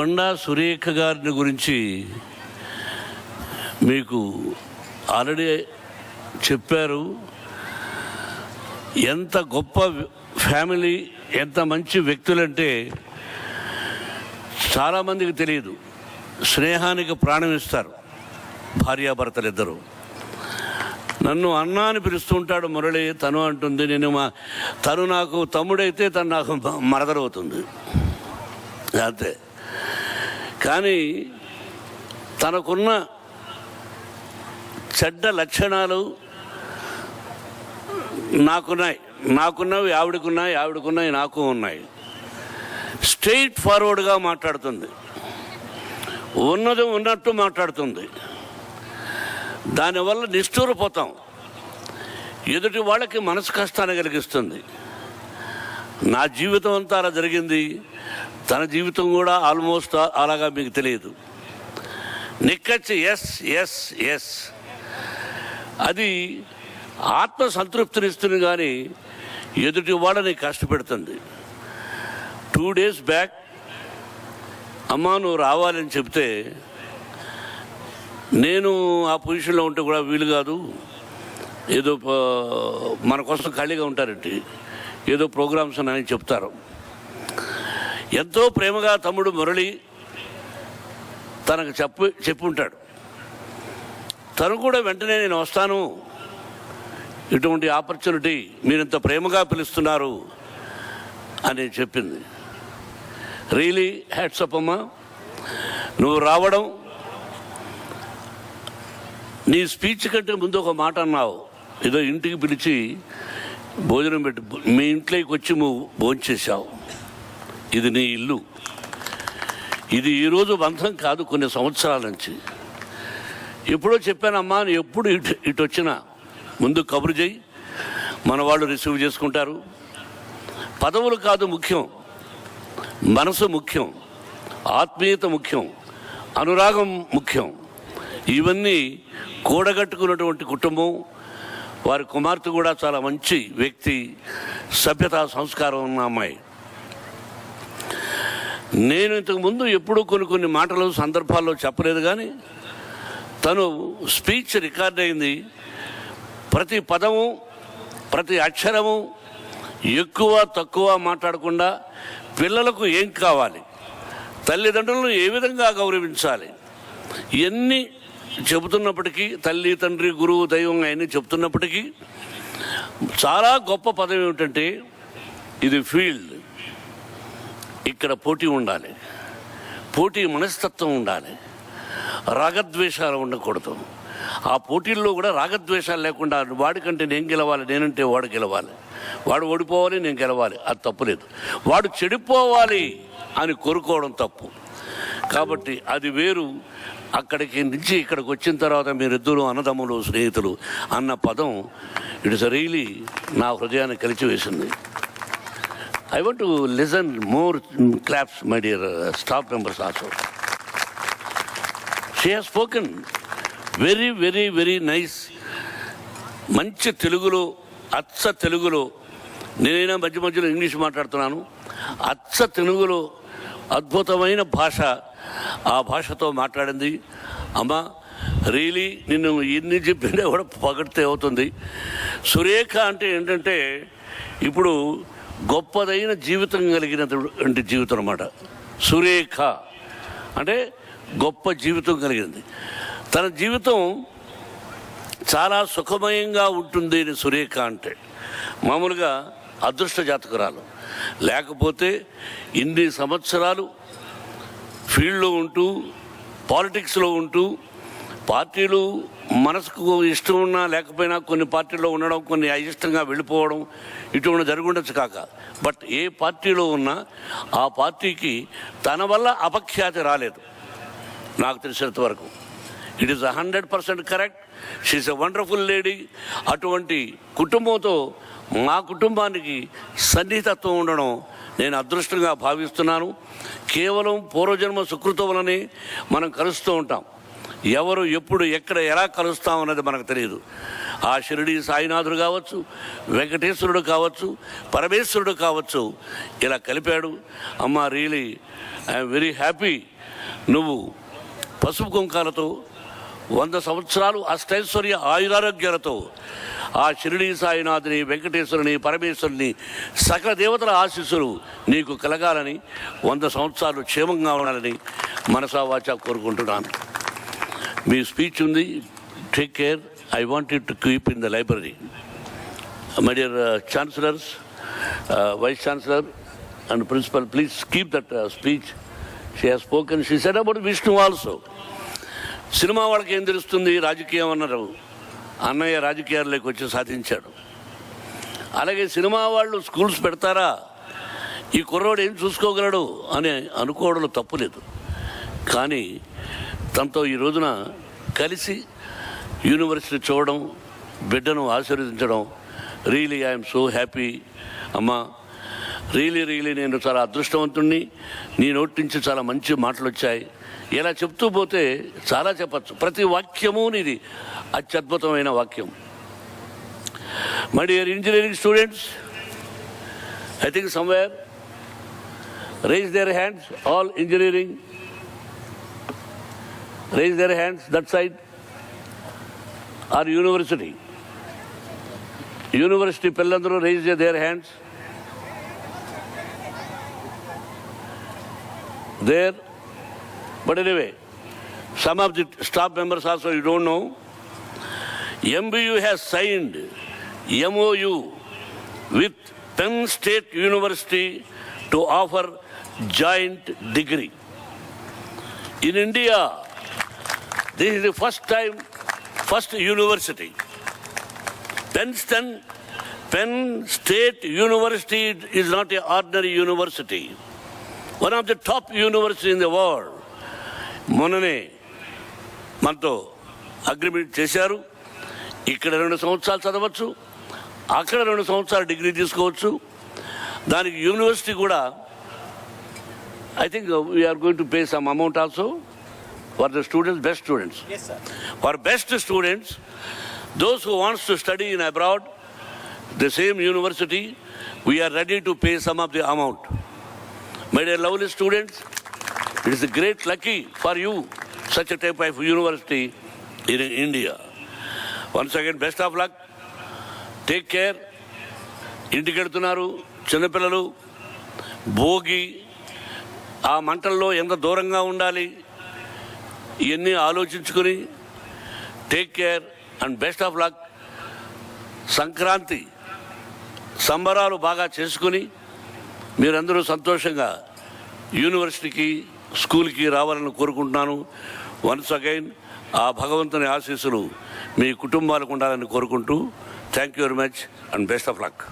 కొండా సురేఖ గారిని గురించి మీకు ఆల్రెడీ చెప్పారు. ఎంత గొప్ప ఫ్యామిలీ ఎంత మంచి వ్యక్తులంటే చాలామందికి తెలియదు. స్నేహానికి ప్రాణం ఇస్తారు భార్యాభర్తలిద్దరూ. నన్ను అన్న అని పిలుస్తుంటాడు మురళి తను అంటుంది నేను మా తను నాకు తమ్ముడైతే తను నాకు మరదలవుతుంది. అంతే. కానీ తనకున్న చెడ్డ లక్షణాలు నాకున్నాయి. నాకున్నవి ఆవిడకున్నాయి ఆవిడకున్నాయి నాకు ఉన్నాయి. స్ట్రైట్ ఫార్వర్డ్గా మాట్లాడుతుంది. ఉన్నది ఉన్నట్టు మాట్లాడుతుంది. దానివల్ల నిష్ఠూరపోతాం. ఎదుటి వాళ్ళకి మనసు కష్టాన్ని కలిగిస్తుంది. నా జీవితం అంతా అలా జరిగింది. తన జీవితం కూడా ఆల్మోస్ట్ అలాగా మీకు తెలియదు. నిక్కచ్చి ఎస్ ఎస్ ఎస్. అది ఆత్మ సంతృప్తినిస్తుంది కానీ ఎదుటి వాళ్ళని కష్టపెడుతుంది. టూ డేస్ బ్యాక్ అమ్మా నువ్వు రావాలని చెప్తే నేను ఆ పొజిషన్లో ఉంటే కూడా వీలు కాదు. ఏదో మన కోసం ఖాళీగా ఉంటారండి. ఏదో ప్రోగ్రామ్స్ అని చెప్తారు. ఎంతో ప్రేమగా తమ్ముడు మురళి తనకు చెప్పు చెప్పి ఉంటాడు తను కూడా వెంటనే నేను వస్తాను. ఇటువంటి ఆపర్చునిటీ మీరు ఇంత ప్రేమగా పిలుస్తున్నారు అని చెప్పింది. రియలీ హ్యాట్సప్ అమ్మా. నువ్వు రావడం నీ స్పీచ్ కంటే ముందు ఒక మాట అన్నావు. ఏదో ఇంటికి పిలిచి భోజనం పెట్టి మీ ఇంట్లోకి వచ్చి నువ్వు భోంచేశావు. ఇది నీ ఇల్లు. ఇది ఈరోజు బంధం కాదు కొన్ని సంవత్సరాల నుంచి. ఎప్పుడో చెప్పానమ్మా అని ఎప్పుడు ఇటు ఇటు వచ్చినా ముందు కబురు చేయి మన వాళ్ళు రిసీవ్ చేసుకుంటారు. పదవులు కాదు ముఖ్యం. మనసు ముఖ్యం. ఆత్మీయత ముఖ్యం. అనురాగం ముఖ్యం. ఇవన్నీ కూడగట్టుకున్నటువంటి కుటుంబం. వారి కుమార్తె కూడా చాలా మంచి వ్యక్తి. సభ్యత సంస్కారం ఉన్న అమ్మాయి. నేను ఇంతకు ముందు ఎప్పుడూ కొన్ని కొన్ని మాటలు సందర్భాల్లో చెప్పలేదు కానీ తను స్పీచ్ రికార్డ్ అయింది. ప్రతి పదము ప్రతి అక్షరము ఎక్కువ తక్కువ మాట్లాడకుండా పిల్లలకు ఏం కావాలి? తల్లిదండ్రులను ఏ విధంగా గౌరవించాలి? ఎన్ని చెబుతున్నప్పటికీ తల్లి తండ్రి గురువు దైవం అవన్నీ చెబుతున్నప్పటికీ చాలా గొప్ప పదం ఏమిటంటే ఇది ఫీల్డ్. ఇక్కడ పోటీ ఉండాలి. పోటీ మనస్తత్వం ఉండాలి. రాగద్వేషాలు ఉండకూడదు. ఆ పోటీల్లో కూడా రాగద్వేషాలు లేకుండా వాడికంటే నేను గెలవాలి నేనంటే వాడు గెలవాలి. వాడు ఓడిపోవాలి నేను గెలవాలి అది తప్పులేదు. వాడు చెడిపోవాలి అని కోరుకోవడం తప్పు. కాబట్టి అది వేరు. అక్కడికి నుంచి ఇక్కడికి వచ్చిన తర్వాత మీరిద్దరు అన్నదమ్ములు స్నేహితులు అన్న పదం ఇట్స్ రియలీ నా హృదయాన్ని కలిచివేసింది. I want to listen more claps my dear staff members also she has spoken very very very nice మంచి తెలుగులో అచ్చ తెలుగులో నేనైనా మధ్య మధ్యలో ఇంగ్లీష్ మాట్లాడుతున్నాను. అచ్చ తెలుగులో అద్భుతమైన భాష ఆ భాషతో మాట్లాడింది. అమ్మ రియలీ నిన్ను ఎన్ని చెప్పినా కూడా పగడితే అవుతుంది. సురేఖ అంటే ఏంటంటే ఇప్పుడు గొప్పదైన జీవితం కలిగినటువంటి జీవితం అన్నమాట. సురేఖ. అంటే గొప్ప జీవితం కలిగింది. తన జీవితం చాలా సుఖమయంగా ఉంటుంది అని సురేఖ అంటే. మామూలుగా అదృష్ట జాతకురాలు. లేకపోతే ఇన్ని సంవత్సరాలు ఫీల్డ్లో ఉంటూ పాలిటిక్స్లో ఉంటూ పార్టీలు మనసుకు ఇష్టం ఉన్నా లేకపోయినా కొన్ని పార్టీల్లో ఉండడం కొన్ని అయిష్టంగా వెళ్ళిపోవడం ఇటువంటి జరుగుండొచ్చు కాక. బట్ ఏ పార్టీలో ఉన్నా ఆ పార్టీకి తన వల్ల అపఖ్యాతి రాలేదు. నాకు తెలిసినంత వరకు it is hundred percent correct she's a wonderful lady అటువంటి కుటుంబంతో మా కుటుంబానికి సన్నిహితత్వం ఉండడం నేను అదృష్టంగా భావిస్తున్నాను. కేవలం పూర్వజన్మ సుకృతం వలనే మనం కలుస్తూ ఉంటాం. ఎవరు ఎప్పుడు ఎక్కడ ఎలా కలుస్తాం అన్నది మనకు తెలియదు. ఆ షిరిడి సాయినాథుడు కావచ్చు వెంకటేశ్వరుడు కావచ్చు పరమేశ్వరుడు కావచ్చు ఇలా కలిపాడు. అమ్మ రియలీ ఐఎమ్ వెరీ హ్యాపీ. నువ్వు పసుపు కుంకాలతో వంద సంవత్సరాలు అష్టైశ్వర్య ఆయురారోగ్యాలతో ఆ షిరిడి సాయినాథుని వెంకటేశ్వరుని పరమేశ్వరుని సకల దేవతల ఆశీస్సులు నీకు కలగాలని వంద సంవత్సరాలు క్షేమంగా ఉండాలని మనసావాచ కోరుకుంటున్నాను. మీ స్పీచ్ ఉంది. Take care I want to keep in the library my dear chancellors vice chancellor and principal please keep that speech she has spoken she said about Vishnu also cinema వాళ్ళకి ఏం తెలుస్తుంది? రాజకీయం అన్నారు. అన్నయ్య రాజకీయాల్లోకి వచ్చి సాధించాడు. అలాగే సినిమా వాళ్ళు స్కూల్స్ పెడతారా? ఈ కుర్రోడు ఏం చూసుకోగలడు? అని అనుకోవడంలో తప్పులేదు కానీ తనతో ఈ రోజున కలిసి యూనివర్సిటీ చూడడం బిడ్డను ఆశీర్వదించడం రియలీ ఐఎమ్ సో హ్యాపీ. అమ్మా రియలీ రియలీ నేను చాలా అదృష్టవంతుణ్ణి నీ నోటి నుంచి చాలా మంచి మాటలు వచ్చాయి. ఇలా చెప్తూ పోతే చాలా చెప్పచ్చు. ప్రతి వాక్యము నీది అత్యద్భుతమైన వాక్యం. My dear engineering students I think somewhere raise their hands all engineering Raise their hands that side. Our university. University Pellandru raise their hands. There. But anyway, some of the staff members also you don't know. MBU has signed MOU with Penn State University to offer joint degree. In India, this is the first time first university Penn State Penn State university is not a ordinary university one of the top university in the world మొన్ననే మనతో agreement చేశారు. ఇక్కడ రెండు సంవత్సరాలు చదవచ్చు. అక్కడ రెండు సంవత్సరాలు డిగ్రీ తీసుకోవచ్చు. దానికి యూనివర్సిటీ కూడా I think we're going to pay some amount also for the students best students Yes, sir. For best students those who wants to study in abroad the same university we're ready to pay some of the amount my dear lovely students it is great lucky for you such type of university in India once again best of luck take care ఇంటికి వెళ్తున్నారు చిన్నపిల్లలు భోగి ఆ మంటల్లో ఎంత దూరంగా ఉండాలి? ఇవన్నీ ఆలోచించుకుని take care and best of luck Sankranti సంబరాలు బాగా చేసుకుని మీరందరూ సంతోషంగా యూనివర్సిటీకి స్కూల్కి రావాలని కోరుకుంటున్నాను. వన్స్ అగైన్ ఆ భగవంతుని ఆశీస్సులు మీ కుటుంబాలకు ఉండాలని కోరుకుంటూ thank you very much and best of luck